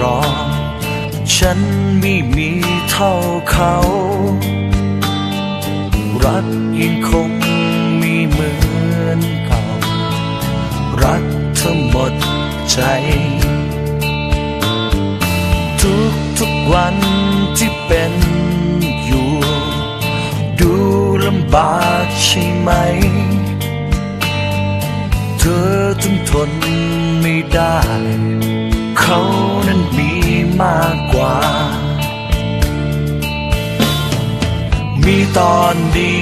รอฉันไม่มีเท่าเขา รักยังคงมีเหมือนเก่า รักเธอหมดใจ ทุกทุกวันที่เป็นอยู่ ดูลำบากใช่ไหม เธอถึงทนไม่ได้ เขานั้นมีมากกว่า มีตอนดี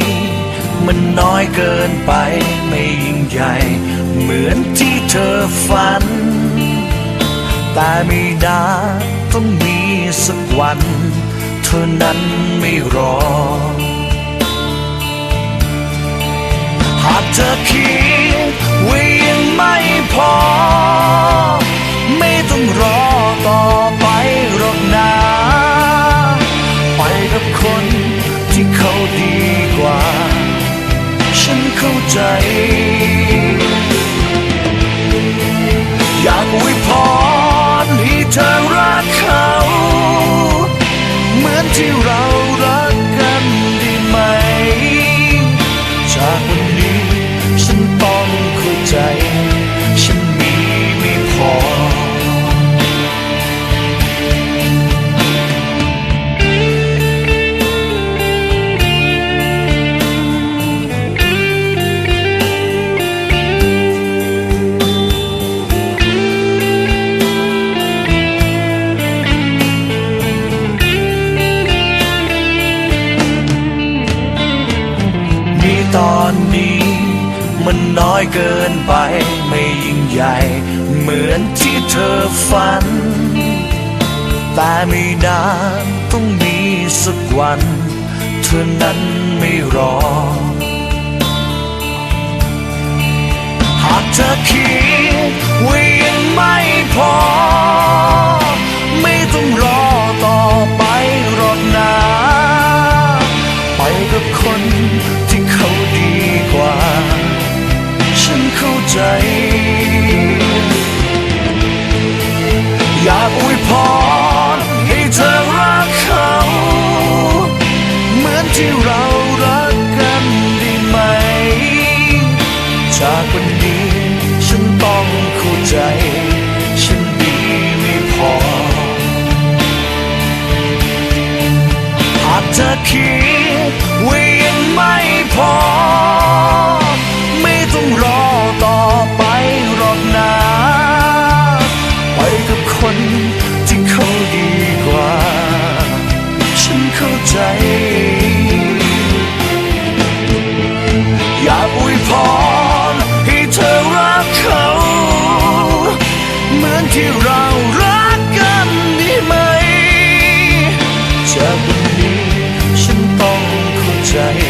มันน้อยเกินไปไม่ยิ่งใหญ่ เหมือนที่เธอฝัน แต่ไม่นาต้องมีสักวัน เธอนั้นไม่รอ หากเธอคิด มันน้อยเกินไป ไม่ยิ่งใหญ่ เหมือนที่เธอฝัน แต่ไม่นานต้องมีสักวัน เธอนั้นไม่รอ หากเธอคิด key i trying